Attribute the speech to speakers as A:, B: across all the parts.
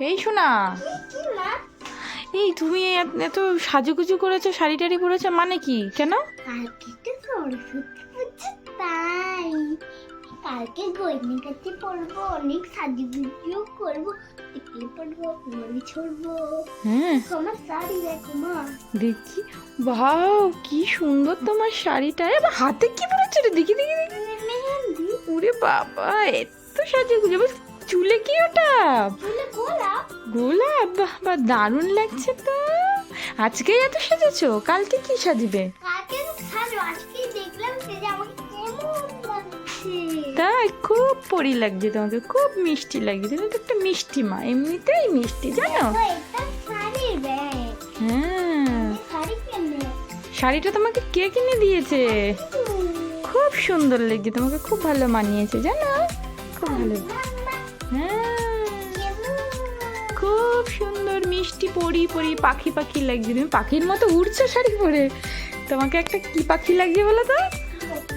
A: এই শোনা। এই তুমি এত- সাজুগুজু করেছ শাড়ি টাড়ি পরেছো মানে কি? কেন?
B: কালকে তাই। কাছে পড়ব অনেক সাজুগুজু করব টিকলি পড়ব ফুলনি ছড়বো।
A: হ্যাঁ
B: আমার শাড়ি দেখো মা।
A: দেখি। বাও কি সুন্দর তোমার শাড়িটা। হাতে কি পরেছো রে? দেখি দেখি দেখি। ওরে বাবা এত সাজুগুজু। চুলে কি ওটা?
B: গোলাপ।
A: বাহ বাহ দারুণ লাগছে তো। আজকেই এত সাজেছো? কালকে কি সাজবে?
B: আজকে
A: তাই খুব পরি লাগছে তোমাকে খুব মিষ্টি লাগছে। তুমি তো একটা মিষ্টি মা এমনিতেই মিষ্টি জানো? হ্যাঁ। শাড়িটা তোমাকে কে কিনে দিয়েছে? খুব সুন্দর লাগছে তোমাকে খুব ভালো মানিয়েছে জানো? খুব ভালো। হ্যাঁ খুব সুন্দর মিষ্টি পরি পরি পাখি পাখি লাগছে। তুমি পাখির মতো উড়ছো শাড়ি পরে। তোমাকে একটা কি পাখি লাগছে বলো তো?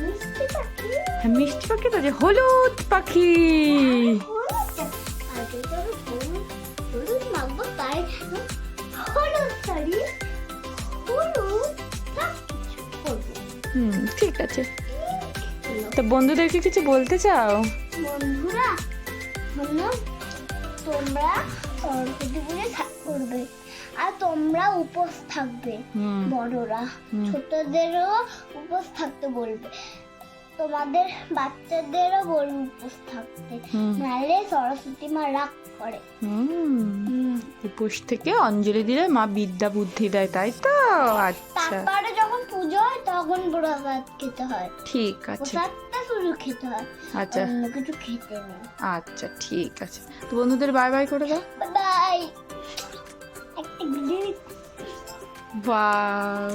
B: মিষ্টি পাখি?
A: হ্যাঁ, মিষ্টি পাখি তো যে হলুদ পাখি।
B: করব।
A: হুম ঠিক আছে। তো বন্ধুদেরকে কিছু বলতে চাও?
B: বন্ধুরা শোনো তোমরা সরস্বতী পুজো করবে। আর তোমরা উপোস থাকবে বড়রা। ছোটদেরও উপোস থাকতে বলবে। তোমাদের বাচ্চাদেরও বলবে উপোস থাকতে। নাহলে সরস্বতী মা রাগ করে।
A: উপোস থেকে অঞ্জলি দিলে মা বিদ্যা বুদ্ধি দেয় তাই তো? আচ্ছা।
B: তারপরে যখন পুজো হয় তখন প্রসাদ খেতে হয়।
A: ঠিক আছে।
B: শুধু খেতে হয়।
A: আচ্ছা।
B: অন্য কিছু খেতে নেই।
A: আচ্ছা ঠিক আছে। তো বন্ধুদের বাই বাই করে দাও।
B: বাই। একটা
A: বাই